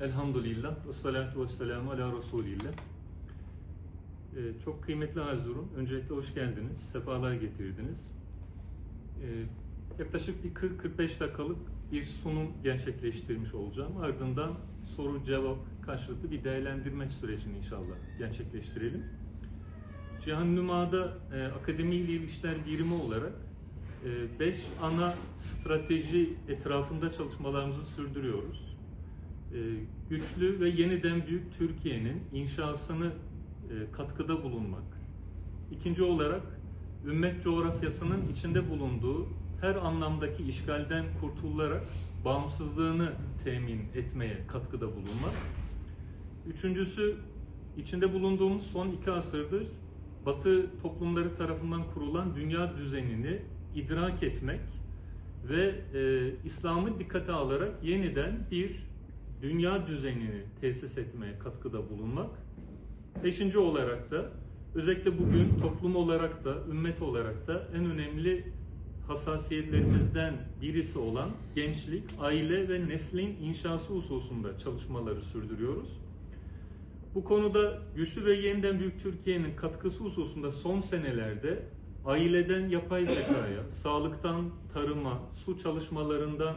Elhamdülillah ve salatu ve selamu ala Resulillah. Ee, çok kıymetli Hazurun, öncelikle hoş geldiniz, sefalar getirdiniz. Ee, yaklaşık bir 40-45 dakikalık bir sunum gerçekleştirmiş olacağım. Ardından soru cevap karşılıklı bir değerlendirme sürecini inşallah gerçekleştirelim. Cihan Nüma'da e, Akademi ile İlişkiler Birimi olarak 5 ana strateji etrafında çalışmalarımızı sürdürüyoruz. E, güçlü ve yeniden büyük Türkiye'nin inşasını e, katkıda bulunmak. İkinci olarak ümmet coğrafyasının içinde bulunduğu her anlamdaki işgalden kurtularak bağımsızlığını temin etmeye katkıda bulunmak. Üçüncüsü içinde bulunduğumuz son iki asırdır Batı toplumları tarafından kurulan dünya düzenini idrak etmek ve e, İslam'ı dikkate alarak yeniden bir dünya düzenini tesis etmeye katkıda bulunmak. Beşinci olarak da özellikle bugün toplum olarak da ümmet olarak da en önemli hassasiyetlerimizden birisi olan gençlik, aile ve neslin inşası hususunda çalışmaları sürdürüyoruz. Bu konuda güçlü ve yeniden büyük Türkiye'nin katkısı hususunda son senelerde aileden yapay zekaya, sağlıktan tarıma, su çalışmalarından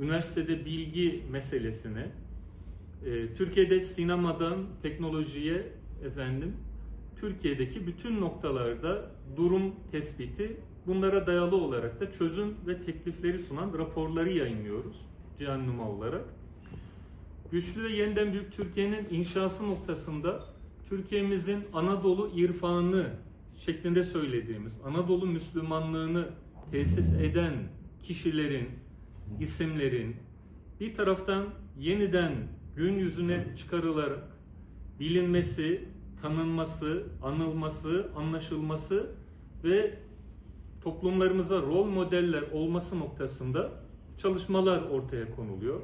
üniversitede bilgi meselesine, e, Türkiye'de sinemadan teknolojiye efendim Türkiye'deki bütün noktalarda durum tespiti bunlara dayalı olarak da çözüm ve teklifleri sunan raporları yayınlıyoruz Cihan Numa olarak. Güçlü ve yeniden büyük Türkiye'nin inşası noktasında Türkiye'mizin Anadolu irfanı şeklinde söylediğimiz Anadolu Müslümanlığını tesis eden kişilerin, isimlerin bir taraftan yeniden gün yüzüne çıkarılarak bilinmesi, tanınması, anılması, anlaşılması ve toplumlarımıza rol modeller olması noktasında çalışmalar ortaya konuluyor.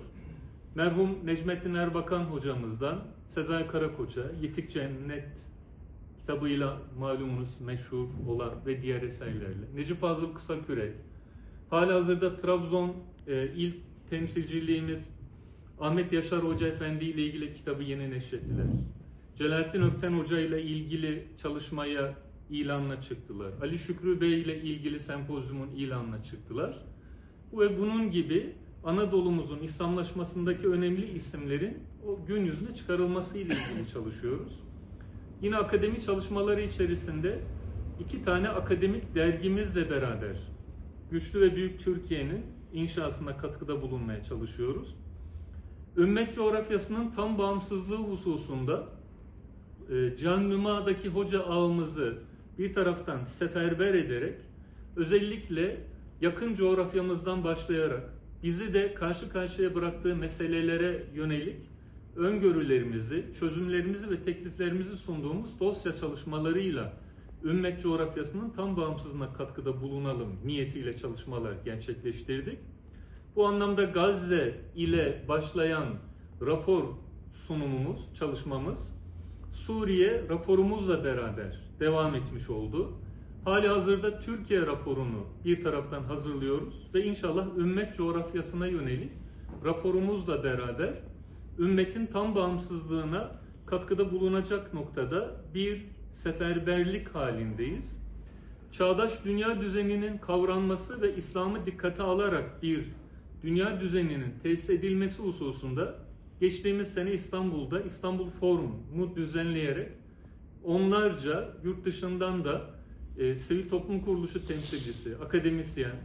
Merhum Necmettin Erbakan hocamızdan Sezai Karakoç'a Yitik Cennet kitabıyla malumunuz meşhur olan ve diğer eserlerle. Necip Fazıl Kısakürek, hali hazırda Trabzon e, il temsilciliğimiz Ahmet Yaşar Hoca Efendi ile ilgili kitabı yeni neşrettiler. Celalettin Ökten Hoca ile ilgili çalışmaya ilanla çıktılar. Ali Şükrü Bey ile ilgili sempozyumun ilanla çıktılar. Ve bunun gibi Anadolu'muzun İslamlaşmasındaki önemli isimlerin o gün yüzüne çıkarılması ile ilgili çalışıyoruz. Yine akademi çalışmaları içerisinde iki tane akademik dergimizle beraber güçlü ve büyük Türkiye'nin inşasına katkıda bulunmaya çalışıyoruz. Ümmet coğrafyasının tam bağımsızlığı hususunda e, Can Nüma'daki hoca ağımızı bir taraftan seferber ederek özellikle yakın coğrafyamızdan başlayarak bizi de karşı karşıya bıraktığı meselelere yönelik öngörülerimizi, çözümlerimizi ve tekliflerimizi sunduğumuz dosya çalışmalarıyla ümmet coğrafyasının tam bağımsızlığına katkıda bulunalım niyetiyle çalışmalar gerçekleştirdik. Bu anlamda Gazze ile başlayan rapor sunumumuz, çalışmamız Suriye raporumuzla beraber devam etmiş oldu. Hali hazırda Türkiye raporunu bir taraftan hazırlıyoruz ve inşallah ümmet coğrafyasına yönelik raporumuzla beraber ümmetin tam bağımsızlığına katkıda bulunacak noktada bir seferberlik halindeyiz. Çağdaş dünya düzeninin kavranması ve İslam'ı dikkate alarak bir dünya düzeninin tesis edilmesi hususunda geçtiğimiz sene İstanbul'da İstanbul Forum'u düzenleyerek onlarca yurt dışından da e, sivil toplum kuruluşu temsilcisi, akademisyen,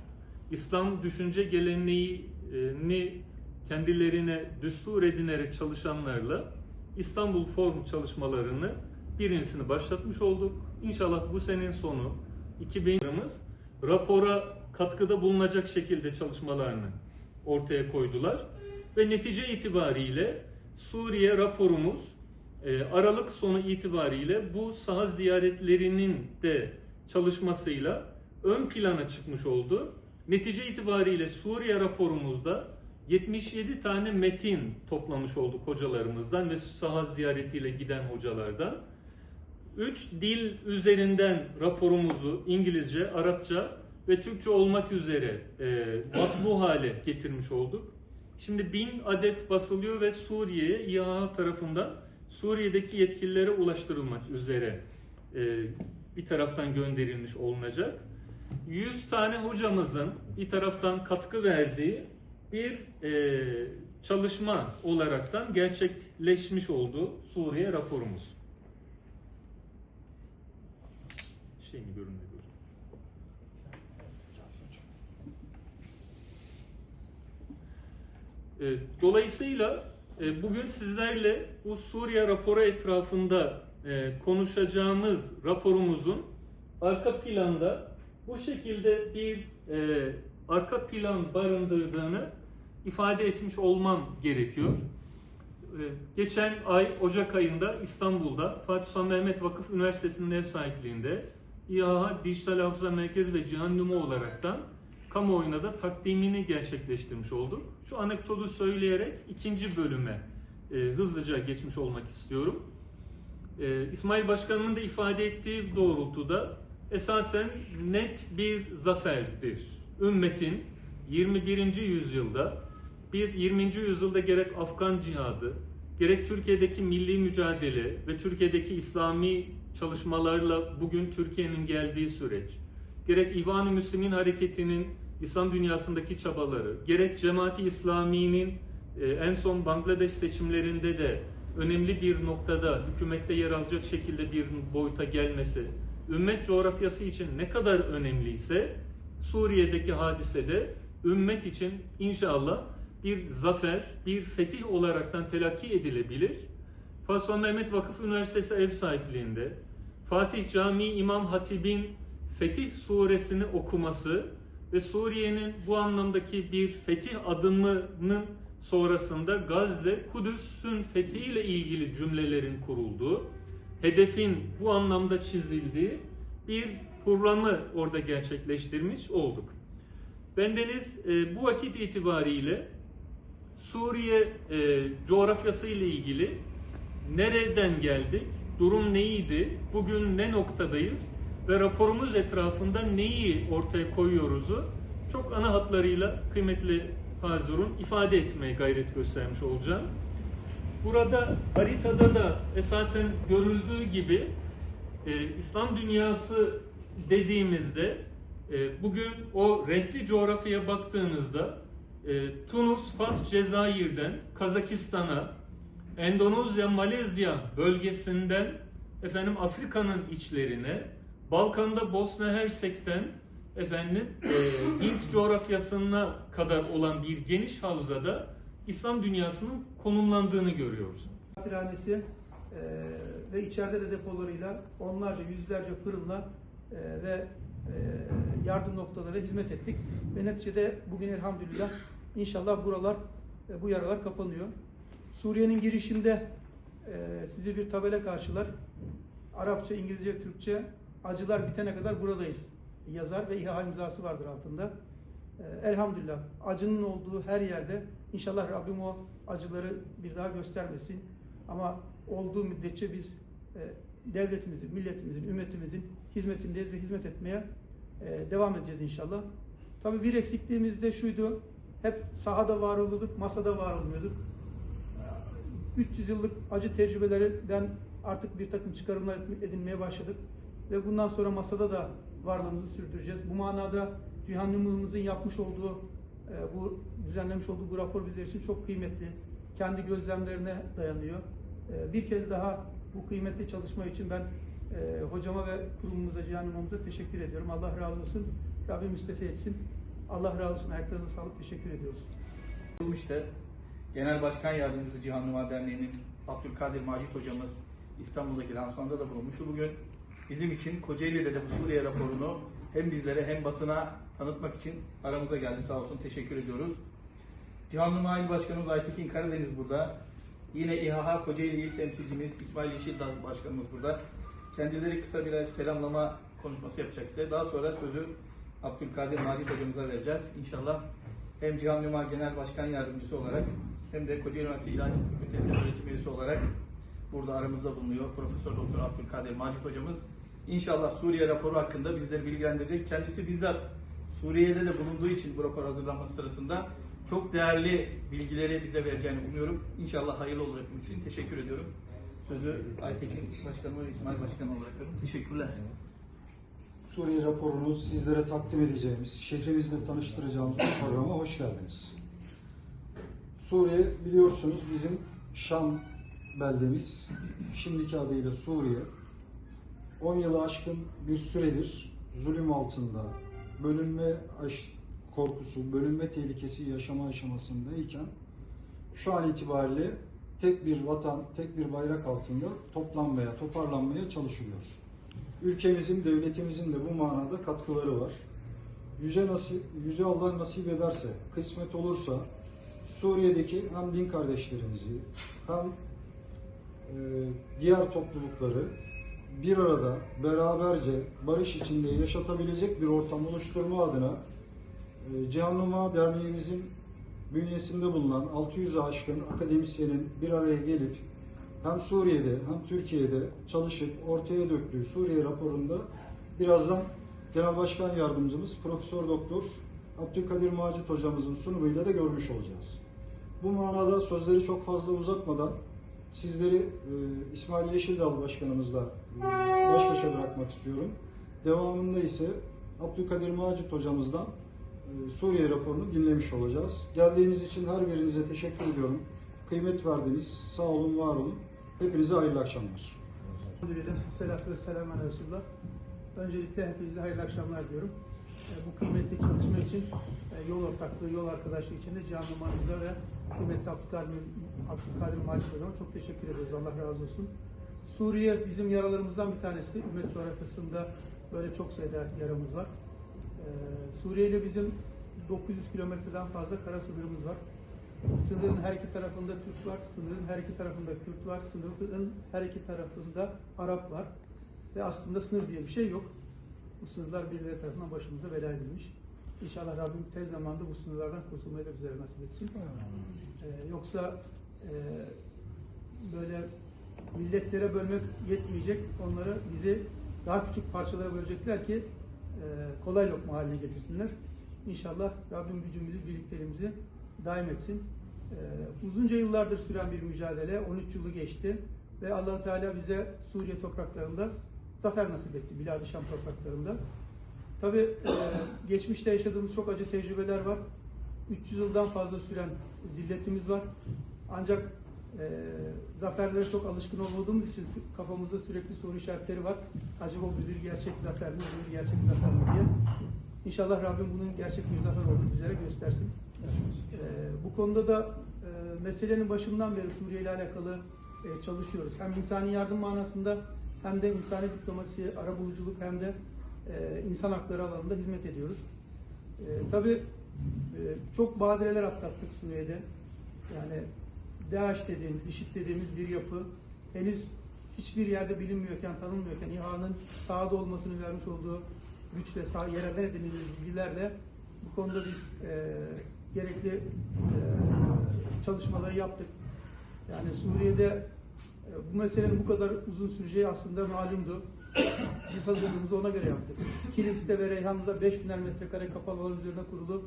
İslam düşünce geleneğini kendilerine düstur edinerek çalışanlarla İstanbul Forum çalışmalarını birincisini başlatmış olduk. İnşallah bu senenin sonu 2000 yılımız rapora katkıda bulunacak şekilde çalışmalarını ortaya koydular. Ve netice itibariyle Suriye raporumuz e, Aralık sonu itibariyle bu saha ziyaretlerinin de çalışmasıyla ön plana çıkmış oldu. Netice itibariyle Suriye raporumuzda 77 tane metin toplamış olduk hocalarımızdan ve saha ziyaretiyle giden hocalardan. 3 dil üzerinden raporumuzu İngilizce, Arapça ve Türkçe olmak üzere e, matbu hale getirmiş olduk. Şimdi bin adet basılıyor ve Suriye'ye İHA tarafından Suriye'deki yetkililere ulaştırılmak üzere e, bir taraftan gönderilmiş olunacak. 100 tane hocamızın bir taraftan katkı verdiği bir e, çalışma olaraktan gerçekleşmiş olduğu Suriye raporumuz. Şey mi görünmüyor? E, Dolayısıyla e, bugün sizlerle bu Suriye raporu etrafında e, konuşacağımız raporumuzun arka planda bu şekilde bir e, arka plan barındırdığını ifade etmiş olmam gerekiyor. Geçen ay Ocak ayında İstanbul'da Fatih Sultan Mehmet Vakıf Üniversitesi'nin ev sahipliğinde İHA Dijital Hafıza Merkezi ve Cihan Numu olaraktan kamuoyuna da takdimini gerçekleştirmiş olduk. Şu anekdotu söyleyerek ikinci bölüme e, hızlıca geçmiş olmak istiyorum. E, İsmail Başkanımın da ifade ettiği doğrultuda esasen net bir zaferdir. Ümmetin 21. yüzyılda biz 20. yüzyılda gerek Afgan cihadı, gerek Türkiye'deki milli mücadele ve Türkiye'deki İslami çalışmalarla bugün Türkiye'nin geldiği süreç, gerek İhvan-ı Müslümin hareketinin İslam dünyasındaki çabaları, gerek Cemaati İslami'nin e, en son Bangladeş seçimlerinde de önemli bir noktada hükümette yer alacak şekilde bir boyuta gelmesi, ümmet coğrafyası için ne kadar önemliyse Suriye'deki hadisede ümmet için inşallah bir zafer, bir fetih olaraktan telakki edilebilir. Fatih Mehmet Vakıf Üniversitesi ev sahipliğinde Fatih Camii İmam Hatib'in Fetih suresini okuması ve Suriye'nin bu anlamdaki bir fetih adımının sonrasında Gazze, Kudüs'ün fethiyle ilgili cümlelerin kurulduğu, hedefin bu anlamda çizildiği bir programı orada gerçekleştirmiş olduk. Bendeniz e, bu vakit itibariyle Suriye e, coğrafyası ile ilgili nereden geldik, durum neydi, bugün ne noktadayız? Ve raporumuz etrafında neyi ortaya koyuyoruzu çok ana hatlarıyla kıymetli Hazur'un ifade etmeye gayret göstermiş olacağım. Burada haritada da esasen görüldüğü gibi e, İslam dünyası dediğimizde e, bugün o renkli coğrafyaya baktığınızda e, Tunus, Fas, Cezayir'den Kazakistan'a, Endonezya, Malezya bölgesinden efendim Afrika'nın içlerine, Balkan'da Bosna Hersek'ten efendim e, Hint coğrafyasına kadar olan bir geniş havzada İslam dünyasının konumlandığını görüyoruz. Misafirhanesi e, ve içeride de depolarıyla onlarca, yüzlerce fırınla e, ve e, yardım noktalara hizmet ettik. Ve neticede bugün elhamdülillah inşallah buralar, e, bu yaralar kapanıyor. Suriye'nin girişinde e, sizi bir tabela karşılar. Arapça, İngilizce, Türkçe acılar bitene kadar buradayız yazar ve İHA imzası vardır altında. E, elhamdülillah acının olduğu her yerde inşallah Rabbim o acıları bir daha göstermesin. Ama olduğu müddetçe biz e, devletimizin, milletimizin, ümmetimizin hizmetindeyiz ve hizmet etmeye e, devam edeceğiz inşallah. Tabii bir eksikliğimiz de şuydu. Hep sahada var oluyorduk, masada var olmuyorduk. 300 yıllık acı tecrübelerinden artık bir takım çıkarımlar edinmeye başladık. Ve bundan sonra masada da varlığımızı sürdüreceğiz. Bu manada Cihan Numumuzun yapmış olduğu, e, bu düzenlemiş olduğu bu rapor bizler için çok kıymetli. Kendi gözlemlerine dayanıyor. E, Bir kez daha bu kıymetli çalışma için ben e, hocama ve kurumumuza, Cihan Numumuza teşekkür ediyorum. Allah razı olsun. Rabbim müstefi etsin. Allah razı olsun. Ayaklarınıza sağlık. Teşekkür ediyoruz. İşte Genel Başkan Yardımcısı Cihan Numa Derneği'nin Abdülkadir Macit hocamız İstanbul'daki lansmanda da bulunmuştu. Bugün bizim için Kocaeli'de de bu Suriye raporunu hem bizlere hem basına tanıtmak için aramıza geldi. Sağ olsun teşekkür ediyoruz. Cihan Numa İl Başkanımız Aytekin Karadeniz burada. Yine İHA Kocaeli İl Temsilcimiz İsmail Yeşildağ Başkanımız burada. Kendileri kısa birer selamlama konuşması yapacak size. Daha sonra sözü Abdülkadir Macit hocamıza vereceğiz. İnşallah hem Cihan Numa Genel Başkan Yardımcısı olarak hem de Kocaeli Üniversitesi İlahiyat Fakültesi öğretim üyesi olarak burada aramızda bulunuyor. Profesör Doktor Abdülkadir Macit hocamız. İnşallah Suriye raporu hakkında bizleri bilgilendirecek. Kendisi bizzat Suriye'de de bulunduğu için bu rapor hazırlanması sırasında çok değerli bilgileri bize vereceğini umuyorum. İnşallah hayırlı olur hepimiz için. Teşekkür ediyorum. Sözü Aytekin Başkanıma ve İsmail Başkanıma bırakıyorum. Teşekkürler. Suriye raporunu sizlere takdim edeceğimiz, şehrimizle tanıştıracağımız bu programa hoş geldiniz. Suriye biliyorsunuz bizim Şam beldemiz, şimdiki adıyla Suriye. 10 yılı aşkın bir süredir zulüm altında, bölünme aş- korkusu, bölünme tehlikesi yaşama aşamasındayken şu an itibariyle tek bir vatan, tek bir bayrak altında toplanmaya, toparlanmaya çalışılıyor. Ülkemizin, devletimizin de bu manada katkıları var. Yüce, nasip, Yüce Allah nasip ederse, kısmet olursa Suriye'deki hem din kardeşlerimizi hem e, diğer toplulukları bir arada beraberce barış içinde yaşatabilecek bir ortam oluşturma adına e, Cihannuma Derneğimizin bünyesinde bulunan 600'ü aşkın akademisyenin bir araya gelip hem Suriye'de hem Türkiye'de çalışıp ortaya döktüğü Suriye raporunda birazdan Genel Başkan Yardımcımız Profesör Doktor Abdülkadir Macit hocamızın sunumuyla da görmüş olacağız. Bu manada sözleri çok fazla uzatmadan sizleri e, İsmail Yeşildal Başkanımızla e, baş başa bırakmak istiyorum. Devamında ise Abdülkadir Macit hocamızdan e, Suriye raporunu dinlemiş olacağız. Geldiğiniz için her birinize teşekkür ediyorum. Kıymet verdiniz. Sağ olun, var olun. Hepinize hayırlı akşamlar. Elhamdülillah, Resulullah. Öncelikle hepinize hayırlı akşamlar diyorum. E, Bu kıymetli çalışma için e, yol ortaklığı, yol arkadaşlığı için de Cihan Numan'ımıza ve kıymetli Abdülkadir, Abdülkadir Hocam'a çok teşekkür ediyoruz. Allah razı olsun. Suriye bizim yaralarımızdan bir tanesi. Ümmet coğrafyasında böyle çok sayıda yaramız var. E, Suriye ile bizim 900 kilometreden fazla kara sınırımız var. Sınırın her iki tarafında Türk var, sınırın her iki tarafında Kürt var, sınırın her iki tarafında Arap var. Ve aslında sınır diye bir şey yok. Bu sınırlar birileri tarafından başımıza bela edilmiş. İnşallah Rabbim tez zamanda bu sınırlardan kurtulmayı da bizlere nasip etsin. Ee, yoksa e, böyle milletlere bölmek yetmeyecek. Onları bizi daha küçük parçalara bölecekler ki e, kolay lokma haline getirsinler. İnşallah Rabbim gücümüzü, birliklerimizi daim etsin. Ee, uzunca yıllardır süren bir mücadele, 13 yılı geçti ve allah Teala bize Suriye topraklarında zafer nasip etti, Bilad-ı Şam topraklarında. Tabi geçmişte yaşadığımız çok acı tecrübeler var. 300 yıldan fazla süren zilletimiz var. Ancak e, zaferlere çok alışkın olmadığımız için kafamızda sürekli soru işaretleri var. Acaba bu bir gerçek zafer mi, bu bir gerçek zafer mi diye. İnşallah Rabbim bunun gerçek bir zafer olduğunu bizlere göstersin. Ee, bu konuda da e, meselenin başından beri Suriye ile alakalı e, çalışıyoruz. Hem insani yardım manasında hem de insani diplomasi, arabuluculuk hem de e, insan hakları alanında hizmet ediyoruz. E, tabii e, çok badireler atlattık Suriye'de. Yani DAEŞ dediğimiz, IŞİD dediğimiz bir yapı henüz hiçbir yerde bilinmiyorken, tanınmıyorken İHA'nın sahada olmasını vermiş olduğu güçle, sağ, yerelden edindiğimiz bilgilerle bu konuda biz e, gerekli e, çalışmaları yaptık. Yani Suriye'de bu meselenin bu kadar uzun süreceği aslında malumdu. Biz hazırlığımızı ona göre yaptık. Kilis'te ve Reyhanlı'da 5000 metrekare kapalı alan üzerine kurulu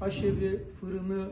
aşevi, fırını,